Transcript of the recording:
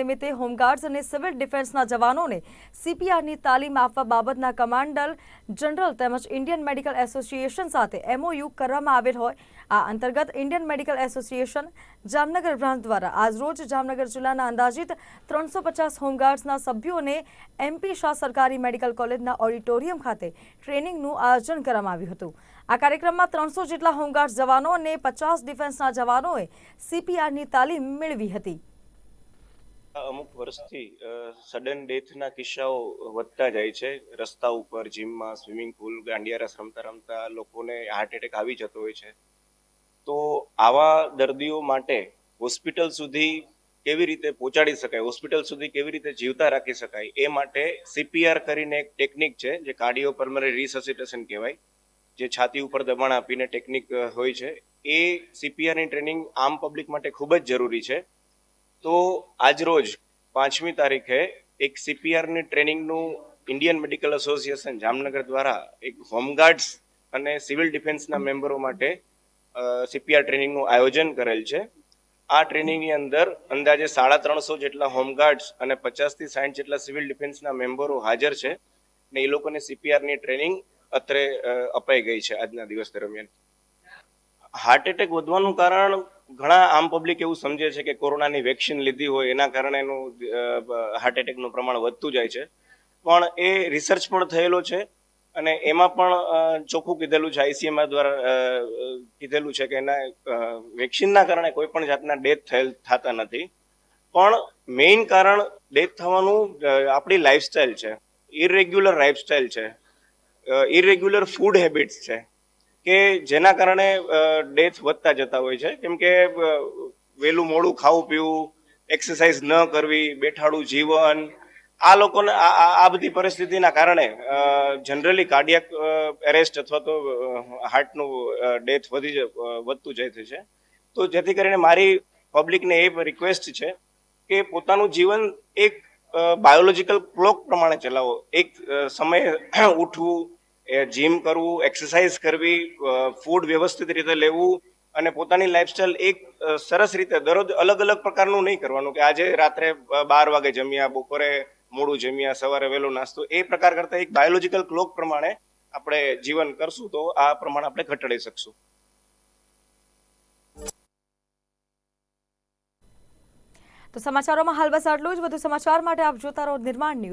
નિમિત્તે હોમગાર્ડ્સ અને સિવિલ ડિફેન્સના જવાનોને સીપીઆરની તાલીમ આપવા બાબતના કમાન્ડર જનરલ તેમજ ઇન્ડિયન મેડિકલ એસોસિએશન સાથે એમઓયુ કરવામાં આવેલ હોય. આ અંતર્ગત Indian medical association Jamnagar branch દ્વારા આજરોજ જામનગર જિલ્લાના અંદાજિત ત્રણસો પચાસ હોમગાર્ડ્સના સભ્યોને એમપી શાહ સરકારી મેડિકલ કોલેજના ઓડિટોરિયમ ખાતે ટ્રેનિંગનું આયોજન કરવામાં આવ્યું હતું. આ કાર્યક્રમમાં ત્રણસો જેટલા હોમગાર્ડ જવાનો અને પચાસ ડિફેન્સના જવાનોએ સીપીઆરની તાલીમ મેળવી હતી. અમુક વર્ષથી સડન ડેથના કિસ્સાઓ વધતા જાય છે. રસ્તા ઉપર જીમમાં સ્વિમિંગ પુલ ગાંડિયારસ રમતા રમતા લોકોને હાર્ટ એટેક આવી જતો હોય છે. તો આવા દર્દીઓ માટે હોસ્પિટલ સુધી કેવી રીતે પહોંચાડી શકાય? હોસ્પિટલ સુધી કેવી રીતે જીવતા રાખી શકાય? એ માટે સીપીઆર કરીને એક ટેકનિક છે, જે કાર્ડિયો પલ્મનરી રિસસિટેશન કહેવાય, જે છાતી ઉપર દબાણ આપીને ટેકનિક હોય છે. એ સીપીઆરની ટ્રેનિંગ આમ પબ્લિક માટે ખૂબ જ જરૂરી છે. તો આજરોજ પાંચમી તારીખે એક સીપીઆરની ટ્રેનિંગનું ઇન્ડિયન મેડિકલ એસોસિએશન જામનગર દ્વારા એક હોમગાર્ડ્સ અને સિવિલ ડિફેન્સના મેમ્બરો માટે સીપીઆર ટ્રેનિંગનું આયોજન કરેલ છે. આ ટ્રેનિંગની અંદર અંદાજે સાડા ત્રણસો જેટલા હોમગાર્ડ્સ અને પચાસથી સાઠ જેટલા સિવિલ ડિફેન્સના મેમ્બરો હાજર છે ને એ લોકોને સીપીઆરની ટ્રેનિંગ અત્રે અપાઈ ગઈ છે આજના દિવસ દરમિયાન. હાર્ટ એટેક વધવાનું કારણ ઘણા આમ પબ્લિક એવું સમજે છે કે કોરોનાની વેક્સિન લીધી હોય, એના કારણે એનું હાર્ટ એટેકનું પ્રમાણ વધતું જાય છે. પણ એ રિસર્ચ પણ થયેલો છે અને એમાં પણ ચોખ્ખું કીધેલું છે આઈસીએમઆર દ્વારા કીધેલું છે કે એના વેક્સિનના કારણે કોઈ પણ જાતના ડેથ થયેલ, થતા નથી. પણ મેઇન કારણ ડેથ થવાનું આપણી લાઈફસ્ટાઈલ છે. ઇરેગ્યુલર લાઈફસ્ટાઈલ છે. ઇરેગ્યુલર ફૂડ હેબિટ્સ છે. કે જેના કારણે ડેથ વધતા જતા હોય છે. કેમ કે વહેલું મોડું ખાવું પીવું, એક્સરસાઇઝ ન કરવી, બેઠાડું જીવન, આ લોકોને, આ બધી પરિસ્થિતિના કારણે જનરલી કાર્ડિયક એરેસ્ટ અથવા તો હાર્ટનું ડેથ વધી વધતું જાય છે. તો જેથી કરીને મારી પબ્લિકને એ રિક્વેસ્ટ છે કે પોતાનું જીવન એક બાયોલોજીકલ ક્લોક પ્રમાણે ચલાવો. એક સમયે ઉઠવું જીમ કરવું એક્સરસાઇઝ કરવી ફૂડ વ્યવસ્થિત રીતે લેવું અને પોતાની લાઈફસ્ટાઈલ એક સરસ રીતે દરરોજ અલગ અલગ પ્રકારનું નહીં કરવાનું કે આજે રાત્રે બાર વાગે જમ્યા, બપોરે મોડું જમ્યા, સવારે વહેલો નાસ્તો, એ પ્રકાર કરતા એક બાયોલોજીકલ ક્લોક પ્રમાણે આપણે જીવન કરશું તો આ પ્રમાણે આપણે ઘટાડી શકશું. તો સમાચારોમાં હાલ બસ આટલું જ. વધુ સમાચાર માટે આપ જોતા રહો નિર્માણ ન્યૂઝ.